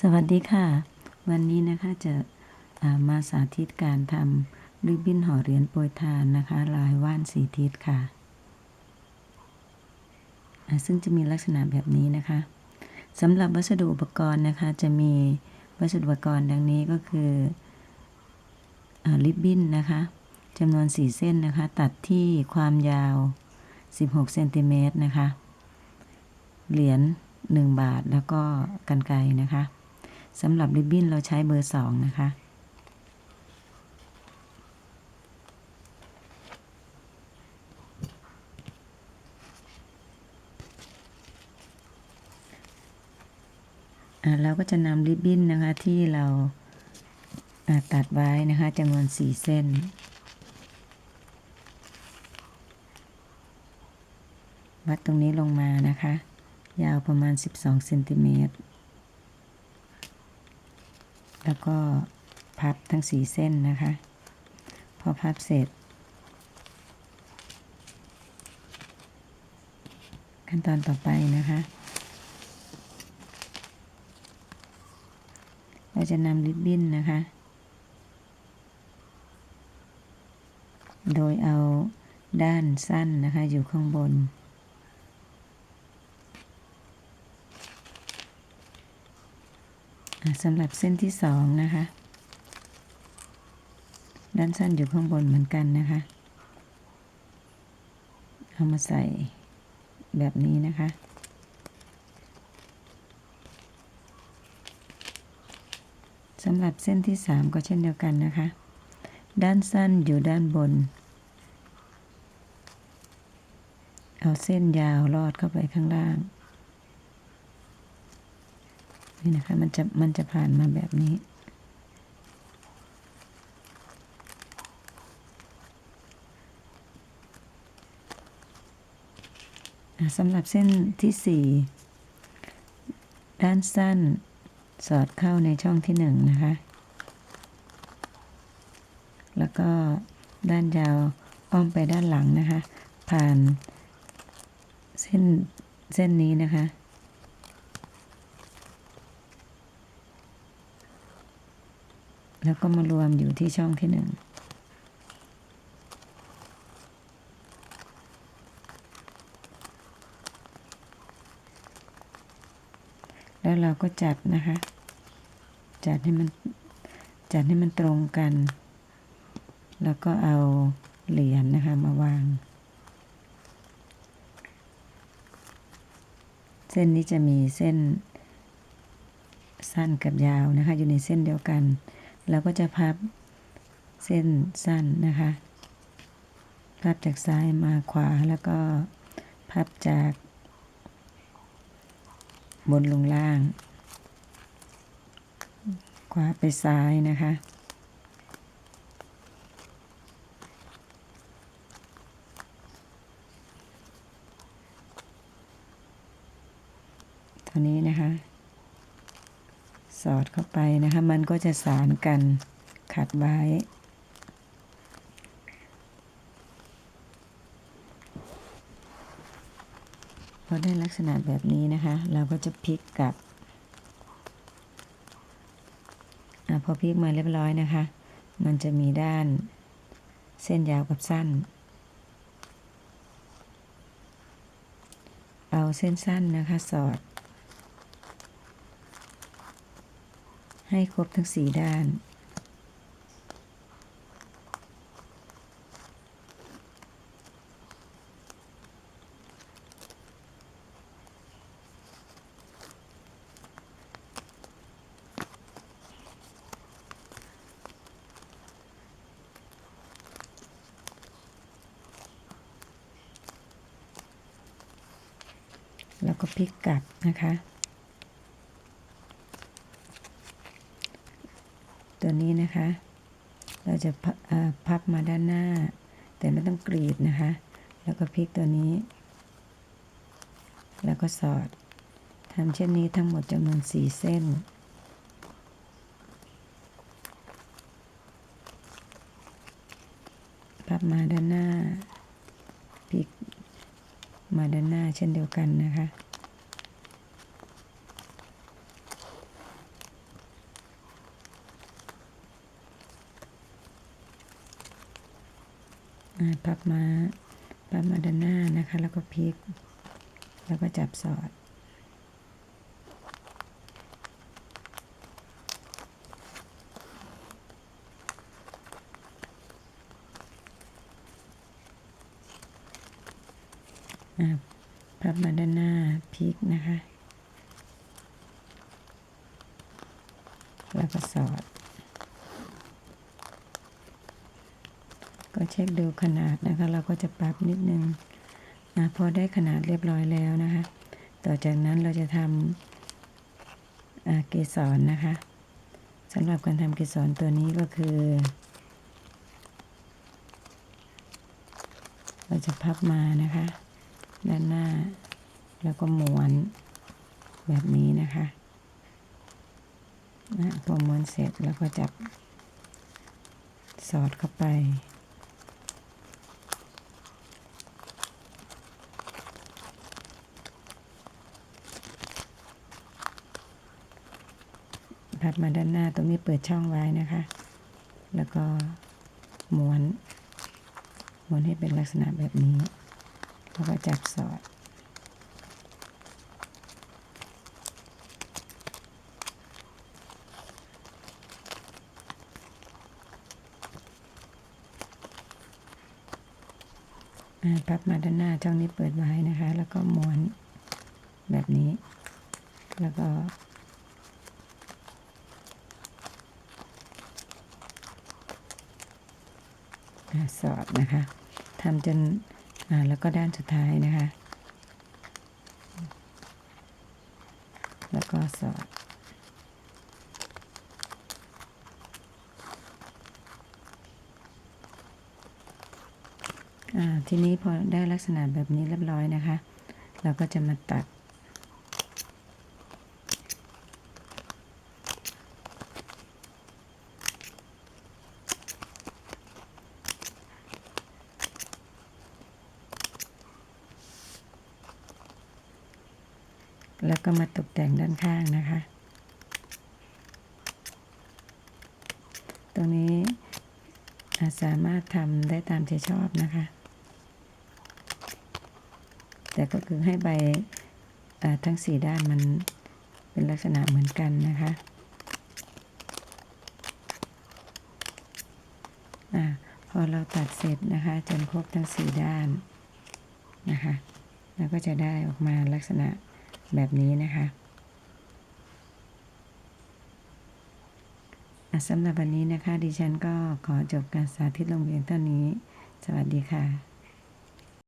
สวัสดีค่ะ วันนี้นะคะจะามาสาธิตการทำริบบิ้นห่อเหรียญโปรยทานนะคะ ลายว่านสีทิศค่ะ ซึ่งจะมีลักษณะแบบนี้นะคะสำหรับวัสดุอุปกรณ์นะคะจะมีวัสดุอุปกรณ์ดังนี้ก็คืออริบบิ้นนะคะจำนวน 4 เส้นนะคะ ตัดที่ความยาว 16เซนติเมตรนะคะ เหรียญ1บาทแล้วก็กันไกรนะคะ สำหรับริบบิ้นเราใช้เบอร์2นะคะเราก็จะนำริบบิ้นนะคะที่เราาตัดไว้นะคะจำนวน4เส้น วัดตรงนี้ลงมานะคะ ยาวประมาณ 12เซนติเมตร แล้วก็พับทั้ง4เส้นนะคะ พอพับเสร็จ ขั้นตอนต่อไปนะคะ เราจะนำริบบิ้นนะคะ โดยเอาด้านสั้นนะคะอยู่ข้างบน อะ สำหรับเส้นที่สองนะคะ ด้านสั้นอยู่ข้างบนเหมือนกันนะคะ เอามาใส่แบบนี้นะคะ สำหรับเส้นที่สามก็เช่นเดียวกันนะคะ ด้านสั้นอยู่ด้านบน เอาเส้นยาวลอดเข้าไปข้างล่าง นี่นะคะ มันจะมันจะผ่านมาแบบนี้สำหรับเส้นที่สี่ด้านสั้นสอดเข้าในช่องที่หนึ่งนะคะ แล้วก็ด้านยาวอ้อมไปด้านหลังนะคะ ผ่านเส้นเส้นนี้นะคะ แล้วก็มารวมอยู่ที่ช่องที่หนึ่งแล้วเราก็จัดนะคะ จัดให้มัน จัดให้มันตรงกัน แล้วก็เอาเหรียญนะคะมาวาง เส้นนี้จะมีเส้นสั้นกับยาวนะคะ อยู่ในเส้นเดียวกัน เราก็จะพับเส้นสั้นนะคะ พับจากซ้ายมาขวาแล้วก็พับจากบนลงล่าง ขวาไปซ้ายนะคะตัวนี้นะคะ สอดเข้าไปนะคะ มันก็จะสานกันขัดไว้ พอได้ลักษณะแบบนี้นะคะ เราก็จะพลิกกลับอพอพลิกมาเรียบร้อยนะคะ มันจะมีด้านเส้นยาวกับสั้น เอาเส้นสั้นนะคะสอด ให้ครบทั้งสี่ด้าน แล้วก็พลิกกลับนะคะ ตัว นะคะ เราจะพพับมาด้านหน้า แต่ไม่ต้องกรีดนะคะ แล้วก็พลิกตัวนี้ แล้วก็สอดทำเช่นนี้ทั้งหมดจำนวนสี่เส้น พับมาด้านหน้าพลิกมาด้านหน้าเช่นเดียวกันนะคะ พับมาพับมาด้านหน้านะคะ แล้วก็พลิก แล้วก็จับสอด พับมาด้านหน้าพลิกนะคะ แล้วก็สอด ก็เช็คดูขนาดนะคะ เราก็จะปรับนิดนึงนะพอได้ขนาดเรียบร้อยแล้วนะคะ ต่อจากนั้นเราจะทำเกสรนะคะสำหรับการทำเกสรตัวนี้ก็คือ เราจะพับมานะคะ ด้านหน้า แล้วก็ม้วนแบบนี้นะคะนะพอม้วนเสร็จแล้วก็จับสอดเข้าไป พับมาด้านหน้าตรงนี้เปิดช่องไว้นะคะ แล้วก็ม้วนม้วนให้เป็นลักษณะแบบนี้ แล้วก็จับสอด พับมาด้านหน้าช่องนี้เปิดไว้นะคะ แล้วก็ม้วนแบบนี้ แล้วก็ อ่า สอดนะคะทำจนแล้วก็ด้านสุดท้ายนะคะ แล้วก็สอดทีนี้พอได้ลักษณะแบบนี้เรียบร้อยนะคะ เราก็จะมาตัด แล้วก็มาตกแต่งด้านข้างนะคะ ตรงนี้าสามารถทำได้ตามใจชอบนะคะ แต่ก็คือให้ใบทั้งสี่ด้านมันเป็นลักษณะเหมือนกันนะคะอาพอเราตัดเสร็จนะคะ จนครบทั้งสี่ด้านนะคะ แล้วก็จะได้ออกมาลักษณะ แบบนี้นะคะสำหรับวันนี้นะคะ ดิฉันก็ขอจบการสาธิตลงเพียงเท่านี้ สวัสดีค่ะ